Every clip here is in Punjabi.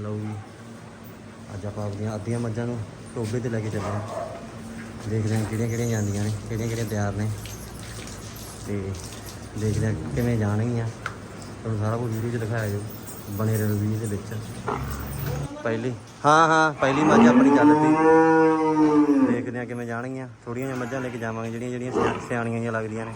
ਲਓ ਜੀ। ਅੱਜ ਆਪਾਂ ਆਪਦੀਆਂ ਅੱਧੀਆਂ ਮੱਝਾਂ ਨੂੰ ਟੋਬੇ ਤੇ ਲੈ ਕੇ ਚੱਲੇ ਹਾਂ। ਦੇਖਦੇ ਹਾਂ ਕਿਹੜੀਆਂ ਕਿਹੜੀਆਂ ਜਾਂਦੀਆਂ ਨੇ, ਕਿਹੜੀਆਂ ਕਿਹੜੀਆਂ ਤਿਆਰ ਨੇ। ਤੇ ਦੇਖਦੇ ਹਾਂ ਕਿਵੇਂ ਜਾਣਗੀਆਂ। ਤੁਹਾਨੂੰ ਸਾਰਾ ਕੁਝ ਵੀਡੀਓ 'ਚ ਦਿਖਾਇਆ ਜਾਊ, ਬਣੇ ਰਹੋ ਵੀਡੀਓ ਦੇ ਵਿੱਚ। ਪਹਿਲੀ, ਹਾਂ ਹਾਂ, ਪਹਿਲੀ ਮੱਝ ਆਪਣੀ ਚੱਲ ਪਈ। ਦੇਖਦੇ ਹਾਂ ਕਿਵੇਂ ਜਾਣਗੀਆਂ। ਥੋੜੀਆਂ ਜਿਹੀਆਂ ਮੱਝਾਂ ਲੈ ਕੇ ਜਾਵਾਂਗੇ, ਜਿਹੜੀਆਂ ਜਿਹੜੀਆਂ ਸਿਆਣੀਆਂ ਜਿਹੀਆਂ ਲੱਗਦੀਆਂ ਨੇ।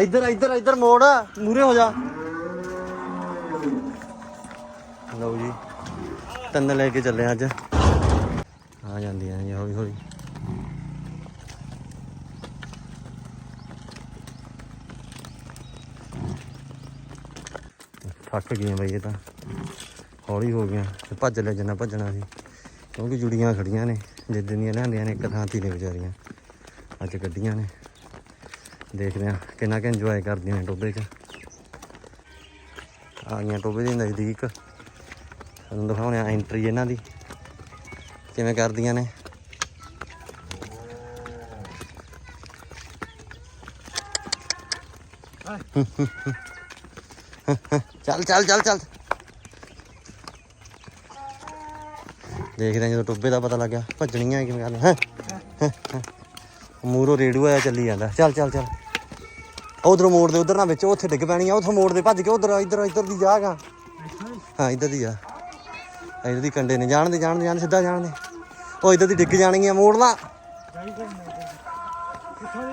ਇੱਧਰ ਇੱਧਰ ਇੱਧਰ ਮੋੜ ਮੂਰੇ ਹੋ ਜਾ। ਲਓ ਜੀ, ਤਿੰਨ ਲੈ ਕੇ ਚੱਲੇ ਅੱਜ। ਆ ਜਾਂਦੀਆਂ ਨੇ ਜੀ, ਹੌਲੀ ਹੌਲੀ। ਥੱਕ ਗਈਆਂ ਬਈ ਇਹ ਤਾਂ। ਹੌਲੀ ਹੋ ਗਈਆਂ ਤੇ ਭੱਜ ਲੈ ਜਿੰਨਾ ਭੱਜਣਾ ਸੀ। ਕਿਉਂਕਿ ਜੁੜੀਆਂ ਖੜੀਆਂ ਨੇ ਜਿੱਦਣ ਦੀਆਂ ਲਿਆਂਦੀਆਂ ਨੇ, ਇੱਕ ਥਾਂ ਤੇ ਹੀ ਨੇ ਵਿਚਾਰੀਆਂ। ਅੱਜ ਗੱਡੀਆਂ ਨੇ। ਦੇਖਦੇ ਆ ਕਿੰਨਾ ਕਿ ਇੰਜੋਏ ਕਰਦੀਆਂ ਨੇ ਟੋਬੇ 'ਚ। ਆ ਗਈਆਂ ਟੋਬੇ ਦੇ ਨਜ਼ਦੀਕ ਤੁਹਾਨੂੰ ਦਿਖਾਉਣੇ ਆ ਐਂਟਰੀ ਇਹਨਾਂ ਦੀ, ਕਿਵੇਂ ਕਰਦੀਆਂ ਨੇ। ਚੱਲ ਚੱਲ ਚੱਲ ਚੱਲ। ਦੇਖਦੇ ਆ ਜਦੋਂ ਟੋਬੇ ਦਾ ਪਤਾ ਲੱਗਿਆ, ਭੱਜਣੀਆਂ ਕਿਵੇਂ ਕਰਨਾ ਹੈ ਮੂਰੋ ਰੇਡੂ ਆਇਆ ਚੱਲੀ ਜਾਂਦਾ। ਚੱਲ ਚੱਲ ਚੱਲ। ਉਧਰੋਂ ਮੋੜ ਦੇ, ਉਧਰ ਨਾ ਵਿੱਚ, ਉੱਥੇ ਡਿੱਗ ਪੈਣੀ ਆ, ਉੱਥੋਂ ਮੋੜ ਦੇ, ਭੱਜ ਕੇ ਉਧਰ, ਇੱਧਰ ਇੱਧਰ ਦੀ ਜਾਗਾ ਹਾਂ, ਇੱਧਰ ਦੀ ਆ। ਇੱਧਰ ਦੀ ਕੰਡੇ ਨੇ, ਜਾਣ ਦੇ ਜਾਣ ਦੇ, ਜਾਣ ਸਿੱਧਾ ਜਾਣ ਦੇ। ਉਹ ਇੱਧਰ ਦੀ ਡਿੱਗ ਜਾਣਗੀਆਂ ਮੋੜ ਲਾ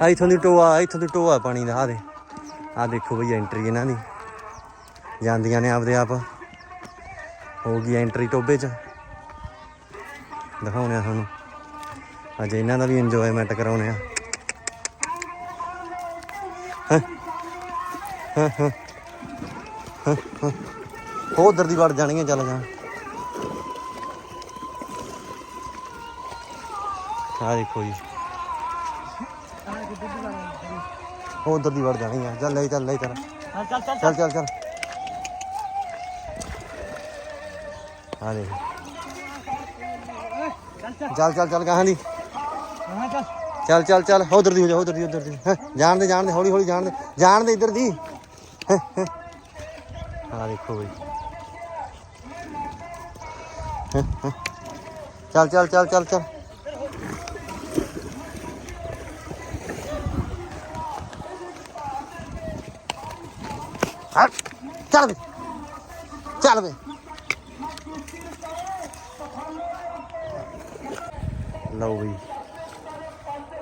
ਆ ਇਥੋਂ ਦੀ ਟੋਆ, ਇਥੋਂ ਦੀ ਟੋਆ ਪਾਣੀ ਦਾ ਆ ਦੇ। ਆ ਦੇਖੋ ਬਈ ਐਂਟਰੀ ਇਹਨਾਂ ਦੀ। ਜਾਂਦੀਆਂ ਨੇ ਆਪਦੇ ਆਪ। ਹੋ ਗਈ ਐਂਟਰੀ ਟੋਬੇ 'ਚ। ਦਿਖਾਉਣੇ ਆ ਤੁਹਾਨੂੰ। ਅੱਜ ਇਹਨਾਂ ਦਾ ਵੀ ਇੰਜੋਇਮੈਂਟ ਕਰਾਉਣੇ ਆ। ਉਹ ਉਧਰ ਦੀ ਵੜ ਜਾਣਗੀਆਂ ਚੱਲ ਜਾ। ਆ ਦੇਖੋ ਜੀ। ਉਹ ਉਧਰ ਦੀ ਵੜ ਜਾਣਗੀਆਂ। ਚੱਲ ਲੈ ਚੱਲ ਲੈ ਚੱਲ ਚੱਲ ਚੱਲ ਚੱਲ। ਚੱਲ ਚੱਲ। ਆ ਦੇਖ। ਚੱਲ ਚੱਲ। ਚੱਲ ਕਹਾਂ ਦੀ। ਹਾਂ ਚੱਲ। ਚੱਲ ਚੱਲ ਚੱਲ ਉਧਰ ਦੀ ਹੋ ਜਾ ਉਧਰ ਦੀ ਉਧਰ ਦੀ। ਹੈਂ, ਜਾਣ ਦੇ ਜਾਣ ਦੇ ਹੌਲੀ ਹੌਲੀ ਜਾਣ ਦੇ। ਜਾਣ ਦੇ ਇੱਧਰ ਦੀ। ਆ ਦੇਖੋ ਬਈ। ਚੱਲ ਚੱਲ ਚੱਲ ਚੱਲ ਚੱਲ। ਚੱਲ ਵੇ ਚੱਲ ਵੇ ਲਓ ਬਈ।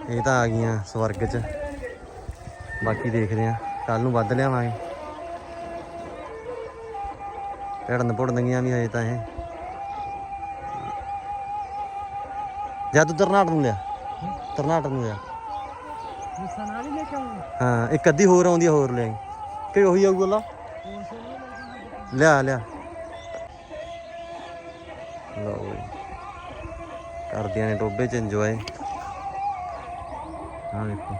ਇਹ ਤਾਂ ਆ ਗਈਆਂ ਸਵਰਗ 'ਚ। ਬਾਕੀ ਦੇਖਦੇ ਆ ਕੱਲ ਨੂੰ ਵੱਧ ਲਿਆਵਾਂਗੇ। ਢੜਨ ਪੁੜਨਗੀਆਂ ਵੀ ਹਜੇ ਤਾਂ ਇਹ। ਜਦ ਤੂੰ ਤਰਨਾਟ ਨੂੰ ਲਿਆ। ਤਰਨਾਟ ਨੂੰ ਲਿਆ। ਹਾਂ, ਇੱਕ ਅੱਧੀ ਹੋਰ ਆਉਂਦੀ ਹੋਰ ਲੈ ਕਿ ਉਹੀ ਆਊਗਾ ਗੱਲਾਂ? ਲਿਆ ਲਿਆ। ਲਓ। ਕਰਦੀਆਂ ਨੇ ਟੋਬੇ 'ਚ ਇੰਜੋਏ ਆਹ ਦੇਖੋ।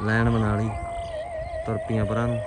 ਲਾਈਨ ਬਣਾ ਲਈ ਤੁਰ ਪਈਆਂ ਪਰਾਂ ਨੂੰ।